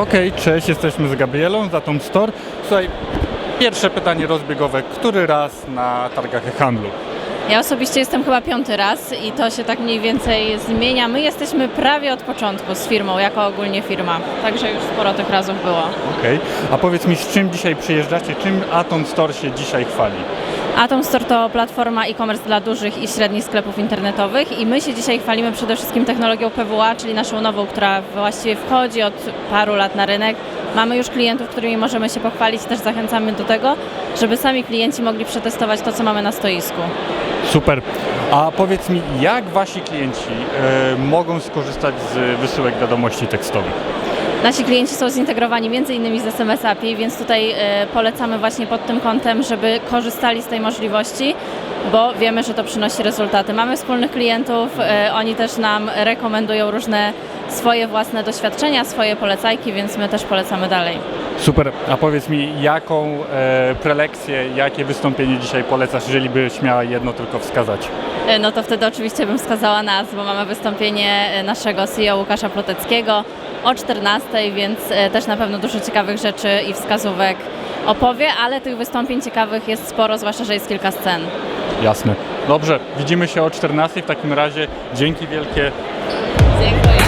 Okej, cześć, jesteśmy z Gabrielą za Tom Store. Słuchaj, pierwsze pytanie rozbiegowe. Który raz na targach e-handlu? Ja osobiście jestem chyba piąty raz i to się tak mniej więcej zmienia. My jesteśmy prawie od początku z firmą, jako ogólnie firma, także już sporo tych razów było. Okej, a powiedz mi, z czym dzisiaj przyjeżdżacie? Czym Atom Store się dzisiaj chwali? Atom Store to platforma e-commerce dla dużych i średnich sklepów internetowych i my się dzisiaj chwalimy przede wszystkim technologią PWA, czyli naszą nową, która właściwie wchodzi od paru lat na rynek. Mamy już klientów, którymi możemy się pochwalić, też zachęcamy do tego, żeby sami klienci mogli przetestować to, co mamy na stoisku. Super. A powiedz mi, jak wasi klienci e, mogą skorzystać z wysyłek wiadomości tekstowych? Nasi klienci są zintegrowani m.in. z SMS API, więc tutaj e, polecamy właśnie pod tym kątem, żeby korzystali z tej możliwości, bo wiemy, że to przynosi rezultaty. Mamy wspólnych klientów, e, oni też nam rekomendują różne swoje własne doświadczenia, swoje polecajki, więc my też polecamy dalej. Super. A powiedz mi, jaką e, prelekcję, jakie wystąpienie dzisiaj polecasz, jeżeli byś miała jedno tylko wskazać? No to wtedy oczywiście bym wskazała nas, bo mamy wystąpienie naszego CEO Łukasza Ploteckiego o 14, więc e, też na pewno dużo ciekawych rzeczy i wskazówek opowie, ale tych wystąpień ciekawych jest sporo, zwłaszcza, że jest kilka scen. Jasne. Dobrze, widzimy się o 14. W takim razie dzięki wielkie. Dziękuję.